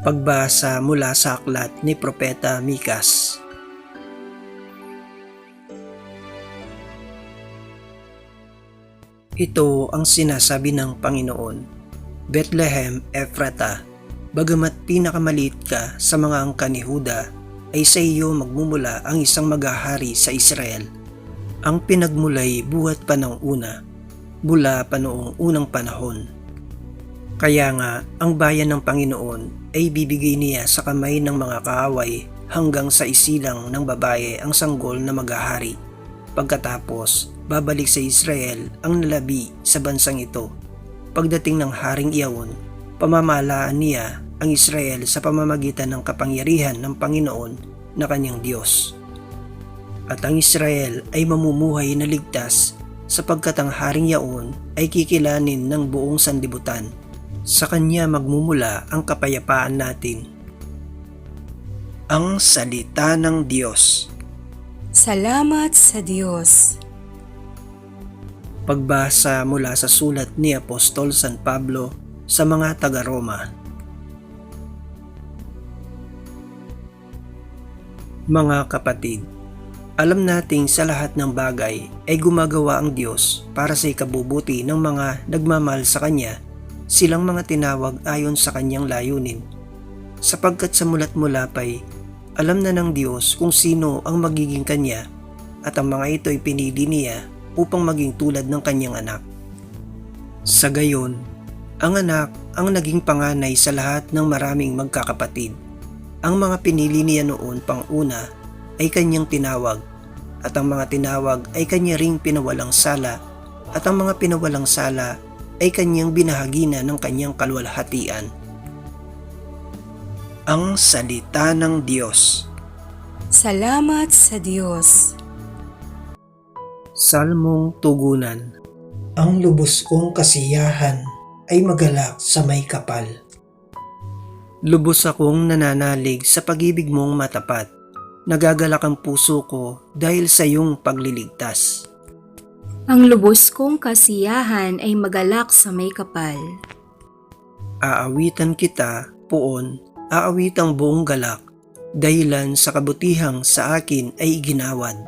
Pagbasa mula sa aklat ni Propeta Mikas. Ito ang sinasabi ng Panginoon. Bethlehem, Ephrata, bagamat pinakamaliit ka sa mga angka ni Huda, ay sa iyo magmumula ang isang magahari sa Israel. Ang pinagmulay buhat pa ng una, mula pa noong unang panahon. Kaya nga, ang bayan ng Panginoon ay bibigay niya sa kamay ng mga kaaway hanggang sa isilang ng babae ang sanggol na magahari. Pagkatapos, babalik sa Israel ang nalabi sa bansang ito. Pagdating ng Haring Iyaon, pamamalaan niya ang Israel sa pamamagitan ng kapangyarihan ng Panginoon na kanyang Diyos. At ang Israel ay mamumuhay na ligtas sapagkat ang Haring Yaon ay kikilanin ng buong sandibutan. Sa kanya magmumula ang kapayapaan natin. Ang Salita ng Diyos Salamat sa Diyos. Pagbasa mula sa sulat ni Apostol San Pablo sa mga taga-Roma. Mga kapatid, alam nating sa lahat ng bagay ay gumagawa ang Diyos para sa ikabubuti ng mga nagmamahal sa Kanya, silang mga tinawag ayon sa Kanyang layunin. Sapagkat sa mulat mula pa'y alam na ng Diyos kung sino ang magiging Kanya at ang mga ito ay pinili niya upang maging tulad ng kanyang anak. Sa gayon, ang anak ang naging panganay sa lahat ng maraming magkakapatid. Ang mga pinili niya noon pang una ay kanyang tinawag at ang mga tinawag ay kanya ring pinawalang sala at ang mga pinawalang sala ay kanyang binahagina ng kanyang kalwalhatian. Ang Salita ng Diyos Salamat sa Diyos. Salmong Tugunan Ang lubos kong kasiyahan ay magalak sa may kapal. Lubos akong nananalig sa pag-ibig mong matapat. Nagagalak ang puso ko dahil sa iyong pagliligtas. Ang lubos kong kasiyahan ay magalak sa may kapal. Aawitan kita, poon, aawitang buong galak, dahilan sa kabutihang sa akin ay ginawad.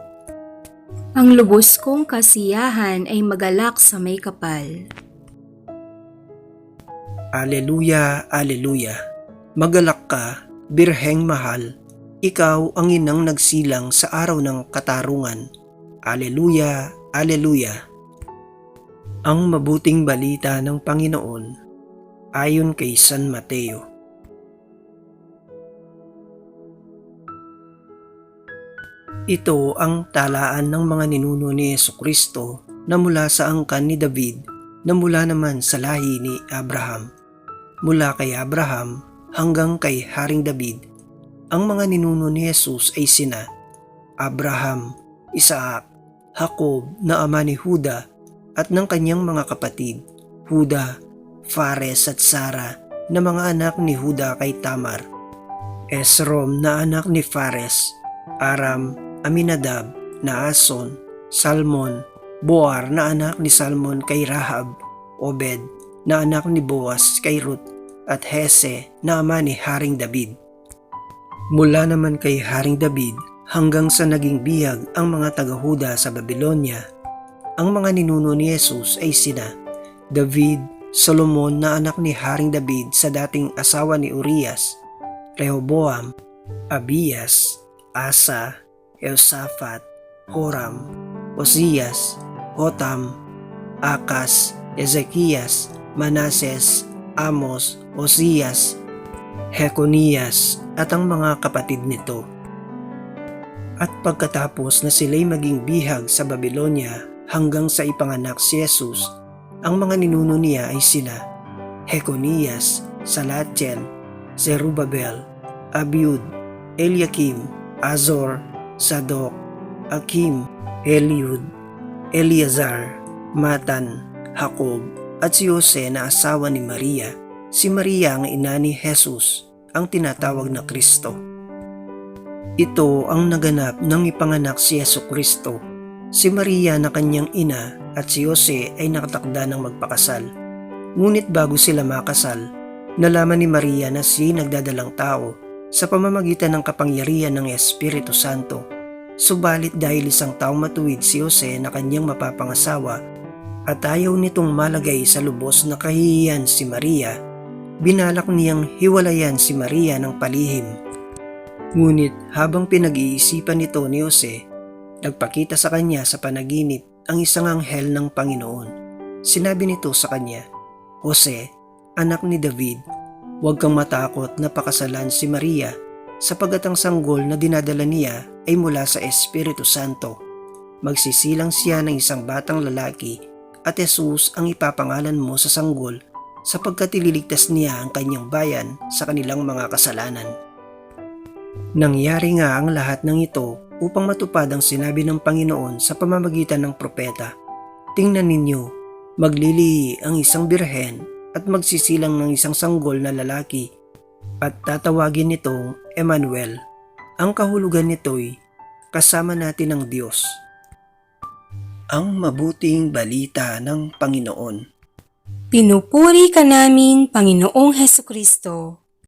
Ang lubos kong kasiyahan ay magalak sa may kapal. Aleluya, Aleluya. Magalak ka, Birheng Mahal. Ikaw ang inang nagsilang sa araw ng katarungan. Aleluya, Aleluya. Ang mabuting balita ng Panginoon ayon kay San Mateo. Ito ang talaan ng mga ninuno ni Yesu Kristo na mula sa angkan ni David na mula naman sa lahi ni Abraham. Mula kay Abraham hanggang kay Haring David, ang mga ninuno ni Jesus ay sina Abraham, Isaac, Jacob na ama ni Huda at ng kanyang mga kapatid, Huda, Fares at Sara na mga anak ni Huda kay Tamar, Esrom na anak ni Fares, Aram, Aminadab na Ason, Salmon, Boar na anak ni Salmon kay Rahab, Obed na anak ni Boaz kay Ruth, at Hese na ama ni Haring David. Mula naman kay Haring David hanggang sa naging biyag ang mga taga-Huda sa Babylonia, ang mga ninuno ni Jesus ay sina David, Solomon na anak ni Haring David sa dating asawa ni Urias, Rehoboam, Abias, Asa, Eusaphat, Horam, Osias, Hotam, Akas, Ezekias, Manases, Amos, Osias, Hekonias at ang mga kapatid nito. At pagkatapos na sila'y maging bihag sa Babylonia hanggang sa ipanganak si Jesus, ang mga ninuno niya ay sina Hekonias, Salatiel, Zerubabel, Abiud, Eliakim, Azor, Sadok, Akim, Eliud, Eleazar, Matan, Jacob, at si Jose na asawa ni Maria. Si Maria ang ina ni Jesus, ang tinatawag na Kristo. Ito ang naganap nang ipanganak si Yesu Kristo. Si Maria na kanyang ina at si Jose ay nakatakda ng magpakasal. Ngunit bago sila makasal, Nalaman ni Maria na si nagdadalang tao sa pamamagitan ng kapangyarihan ng Espiritu Santo. Subalit dahil isang taong matuwid si Jose na kanyang mapapangasawa at ayaw nitong malagay sa lubos na kahihiyan si Maria, binalak niyang hiwalayan si Maria ng palihim. Ngunit habang pinag-iisipan nito ni Jose, nagpakita sa kanya sa panaginip ang isang anghel ng Panginoon. Sinabi nito sa kanya, Jose, anak ni David, huwag kang matakot na pakasalan si Maria sapagat ang sanggol na dinadala niya ay mula sa Espiritu Santo. Magsisilang siya ng isang batang lalaki at Jesus ang ipapangalan mo sa sanggol sapagkat ililigtas niya ang kanyang bayan sa kanilang mga kasalanan. Nangyari nga ang lahat ng ito upang matupad ang sinabi ng Panginoon sa pamamagitan ng propeta. Tingnan ninyo, maglilihi ang isang birhen at magsisilang ng isang sanggol na lalaki at tatawagin nitong Emmanuel. Ang kahulugan nito'y kasama natin ang Diyos. Ang mabuting balita ng Panginoon. Pinupuri ka namin, Panginoong Heso Kristo.